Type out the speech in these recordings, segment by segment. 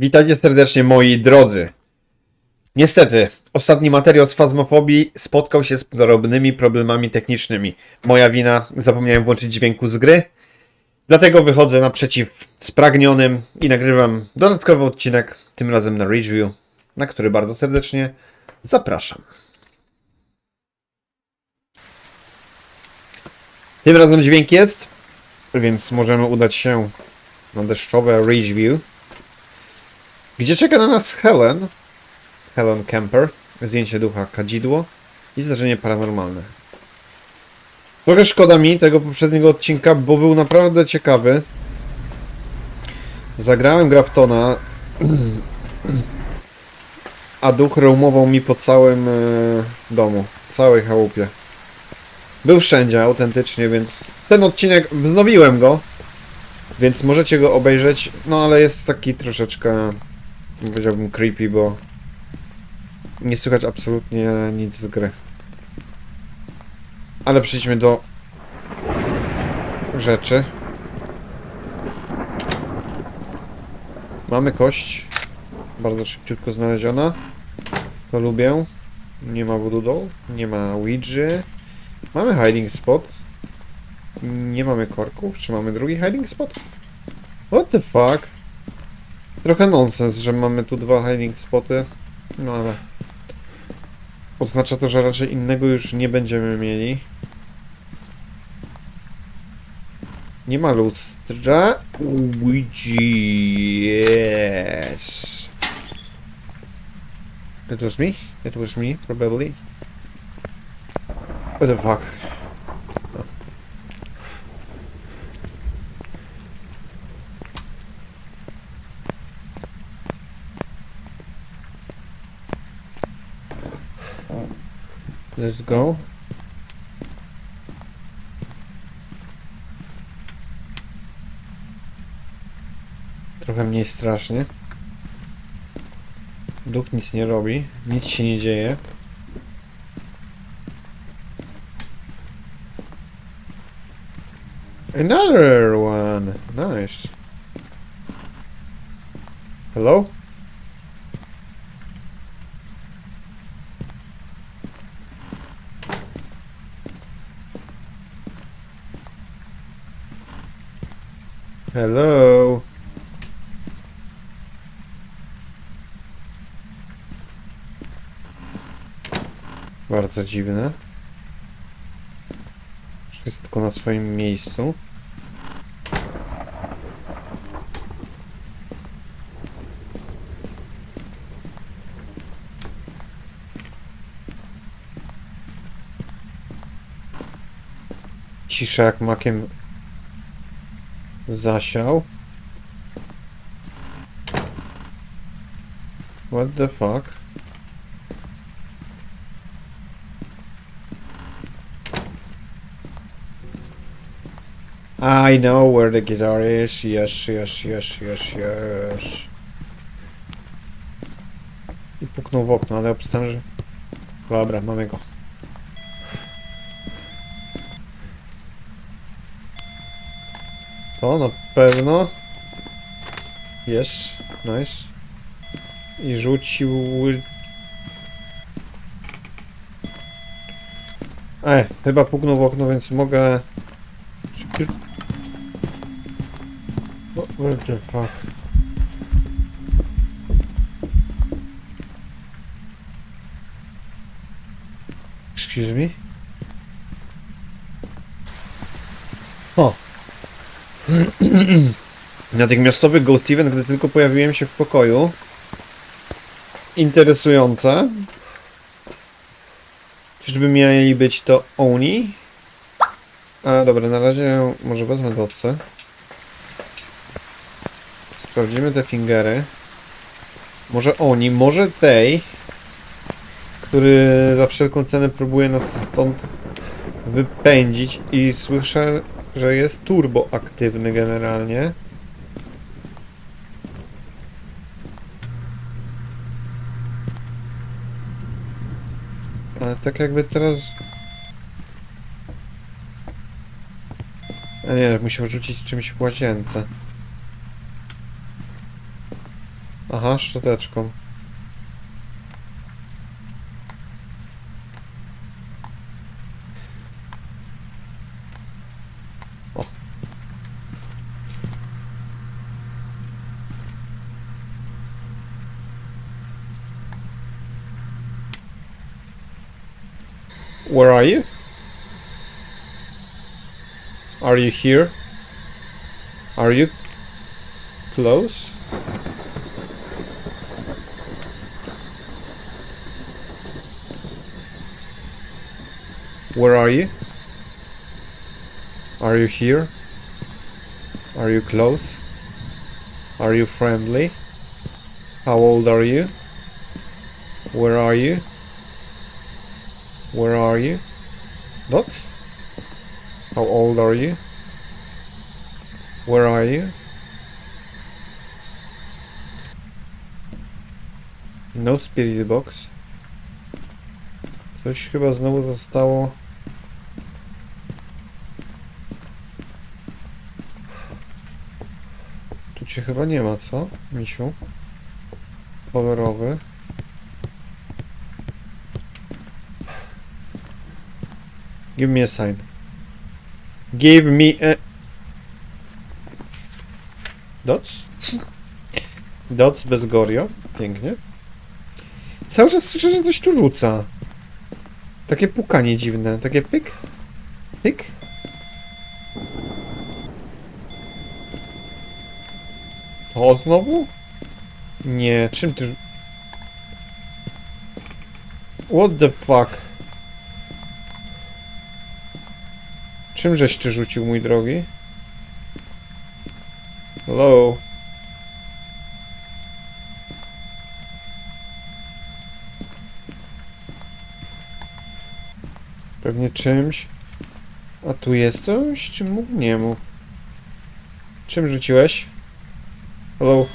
Witajcie serdecznie moi drodzy. Niestety, ostatni materiał z fazmofobii spotkał się z drobnymi problemami technicznymi. Moja wina, zapomniałem włączyć dźwięku z gry. Dlatego wychodzę naprzeciw spragnionym i nagrywam dodatkowy odcinek, tym razem na Ridgeview, na który bardzo serdecznie zapraszam. Tym razem dźwięk jest, więc możemy udać się na deszczowe Ridgeview. Gdzie czeka na nas Helen? Helen Kemper. Zdjęcie ducha kadzidło i zdarzenie paranormalne. Trochę szkoda mi tego poprzedniego odcinka, bo był naprawdę ciekawy. Zagrałem Graftona, a duch roamował mi po całym e, domu, całej chałupie. Był wszędzie, autentycznie, więc ten odcinek, wznowiłem go, więc możecie go obejrzeć, no ale jest taki troszeczkę, powiedziałbym, creepy, bo nie słychać absolutnie nic z gry. Ale przejdźmy do rzeczy. Mamy kość. Bardzo szybciutko znaleziona. To lubię. Nie ma voodoo. Nie ma Ouija. Mamy hiding spot. Nie mamy korków. Czy mamy drugi hiding spot? What the fuck? Trochę nonsens, że mamy tu dwa hiding spoty. No ale... Oznacza to, że raczej innego już nie będziemy mieli. Nie ma lustra. Yes. It was me? It was me, probably. What the fuck? Oh. Let's go. Trochę mniej strasznie. Duch nic nie robi, nic się nie dzieje. Another one. Nice. Hello? Hello? Bardzo dziwne. Wszystko na swoim miejscu. Cisza jak makiem zasiał. What the fuck? I know where the guitar is. Yes, yes, yes, yes, yes. I puknął w okno, ale obstałem, że... Dobra, mamy go. To na pewno. Jest, nice. I rzucił... E, chyba puknął w okno, więc mogę... Fuck? Excuse me? O! Natychmiastowy Ghost Event, gdy tylko pojawiłem się w pokoju. Interesujące. Czyżby mieli być to oni? A dobra, na razie może wezmę dotce. Sprawdzimy te fingery. Może oni, może tej, który za wszelką cenę próbuje nas stąd wypędzić i słyszę, że jest turbo aktywny generalnie. Ale tak jakby teraz... A nie, musiał rzucić czymś w łazience. Aha, szczoteczką. Where are you? Are you here? Are you close? Where are you? Are you here? Are you close? Are you friendly? How old are you? Where are you? Where are you? Dots? How old are you? Where are you? No spirit box. Coś chyba znowu zostało. Tu cię chyba nie ma, co? Misiu? Kolorowy. Give me a sign. Give me a... Dots? Dots bez Gorio. Pięknie. Cały czas słyszę, że coś tu rzuca. Takie pukanie dziwne. Takie pyk. Pyk. To znowu? Nie, czym ty... What the fuck? Czym żeś ty rzucił, mój drogi? Hello? Pewnie czymś. A tu jest coś? Czym mógł? Nie mógł. Czym rzuciłeś? Hello?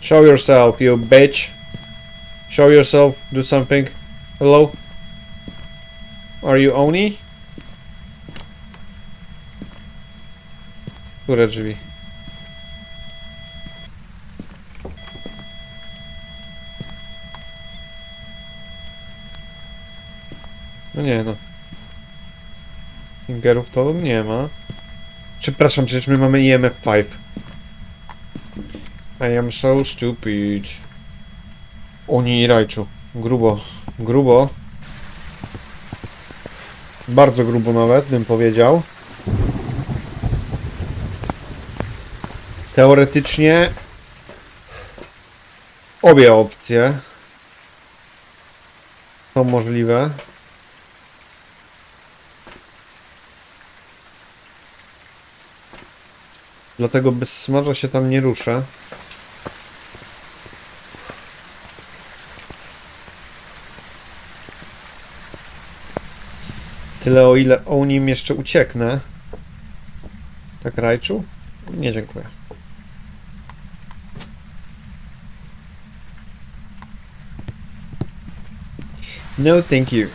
Show yourself, you bitch. Show yourself, do something. Hello? Are you Oni? Które drzwi? No nie no. Fingerów to nie ma. Przepraszam, przecież my mamy IMF 5. I am so stupid. Oni i Rajczu. Grubo. Grubo. Bardzo grubo nawet, bym powiedział. Teoretycznie obie opcje są możliwe. Dlatego bez smarza się tam nie ruszę. Tyle o ile o nim jeszcze ucieknę. Tak, Rajczu? Nie, dziękuję. No, thank you.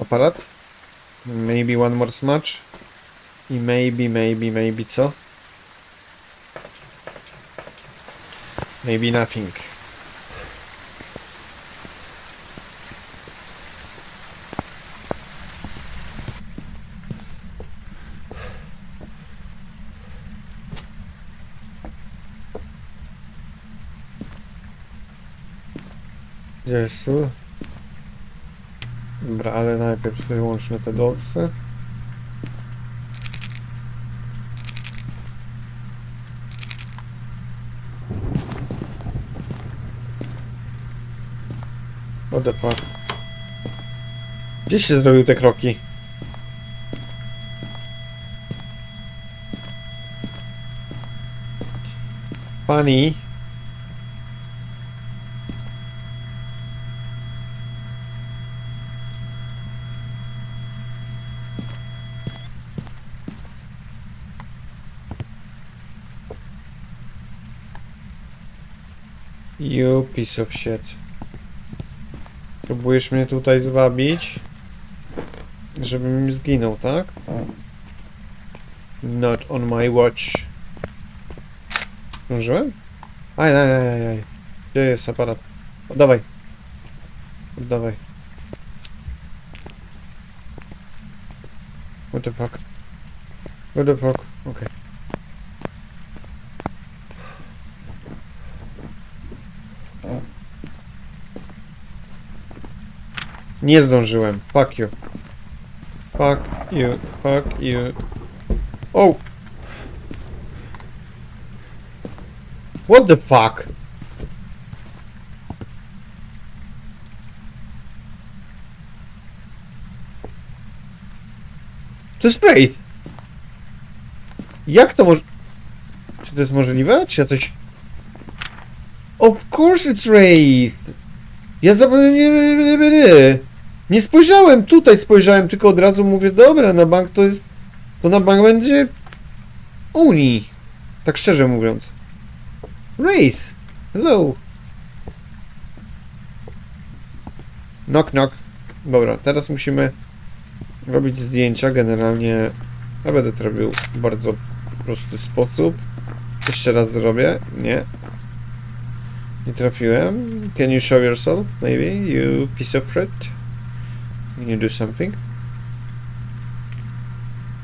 Aparat? Maybe one more smudge? I maybe, maybe, maybe co? Maybe nothing. Sól? Dobra, ale najpierw wyłączmy te docy. What the fuck? Gdzie się zrobił te kroki? Pani. You piece of shit. Próbujesz mnie tutaj zwabić, żebym zginął, tak? Not on my watch. Zdążyłem? Aj, aj, aj, aj. Gdzie jest aparat? Oddawaj. Oddawaj. What the fuck? What the fuck? Okej. Nie zdążyłem. Fuck you. Fuck you. Fuck you. Oh! What the fuck? To jest Wraith. Jak to może... Czy to jest możliwe? Czy ja coś... Of course it's Wraith! Ja zapomniałem... Nie, spojrzałem tutaj, spojrzałem, tylko od razu mówię, dobra, na bank to jest... To na bank będzie... Uni. Tak szczerze mówiąc. Wraith! Hello! Knock, knock. Dobra, teraz musimy robić zdjęcia. Generalnie ja będę to robił w bardzo prosty sposób. Jeszcze raz zrobię. Nie. Nie trafiłem. Can you show yourself, maybe? You piece of fruit? Can you do something?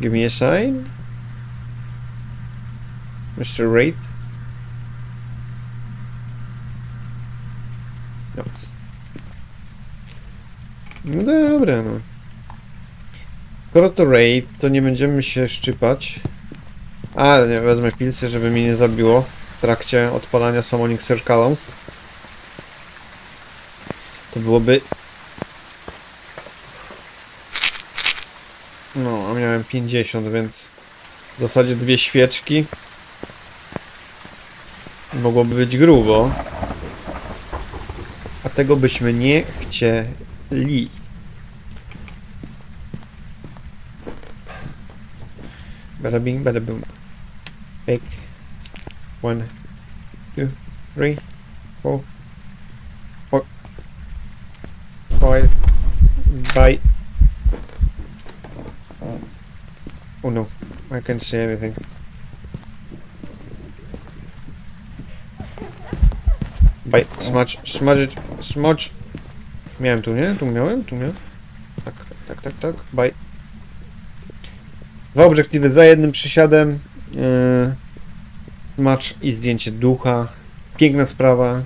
Give me a sign. Mr. Wraith? No. No dobra, no. Skoro to raid, to nie będziemy się szczypać. Ale nie, wezmę pilsy, żeby mnie nie zabiło w trakcie odpalania Summoning Circle'ą. To byłoby... No, a miałem 50, więc w zasadzie dwie świeczki. Mogłoby być grubo. A tego byśmy nie chcieli. Bada bing, bada boom. Big. One, two, three, four, four, five. Bite. Oh no, I can't see anything. Smudge, smudge it, smudge. Miałem tu, nie? Tu miałem, tu miałem. Tak, tak, tak, tak, bite. Dwa obiektywy za jednym przysiadem. Yy, Smacz i zdjęcie ducha. Piękna sprawa.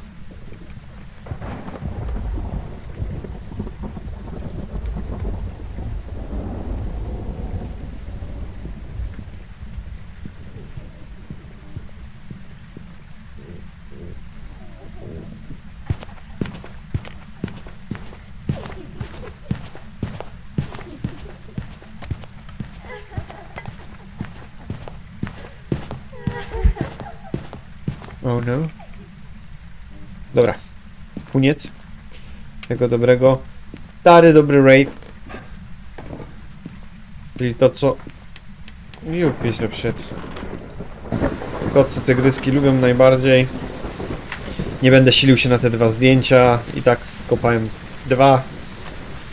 Oh no. Dobra. Koniec. Tego dobrego. Stary dobry raid. Czyli to co... Jupi się przed. To co te gryzki lubią najbardziej. Nie będę silił się na te dwa zdjęcia. I tak skopałem dwa.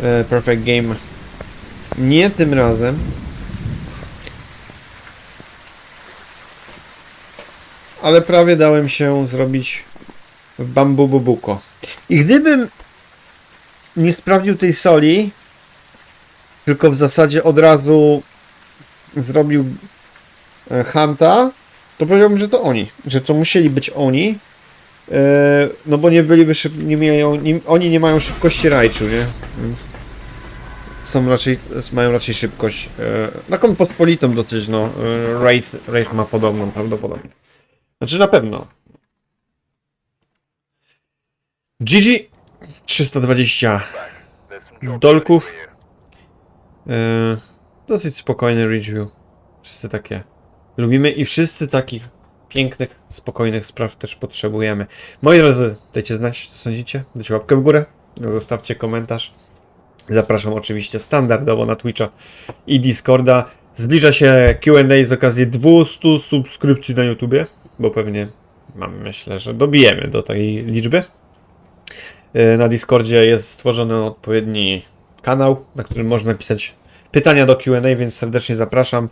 E, perfect game. Nie tym razem. Ale prawie dałem się zrobić w bambu bubuko. I gdybym nie sprawdził tej soli, tylko w zasadzie od razu zrobił e, Hanta, to powiedziałbym, że to oni, że to musieli być oni, e, no bo nie byliby szyb, nie mają, nie, oni nie mają szybkości rajczu, nie? Więc są raczej, mają raczej szybkość, e, taką pospolitą dosyć, no, Raid ma podobną prawdopodobnie. Znaczy na pewno. GG 320 dolków. Yy, dosyć spokojny review. Wszyscy takie lubimy i wszyscy takich pięknych, spokojnych spraw też potrzebujemy. Moi drodzy, dajcie znać, co sądzicie. Dajcie łapkę w górę, zostawcie komentarz. Zapraszam oczywiście standardowo na Twitcha i Discorda. Zbliża się Q&A z okazji 200 subskrypcji na YouTubie bo pewnie mam, myślę, że dobijemy do tej liczby. E, Na Discordzie jest stworzony odpowiedni kanał, na którym można pisać pytania do QA, więc serdecznie zapraszam.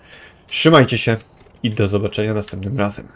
Trzymajcie się i do zobaczenia następnym razem.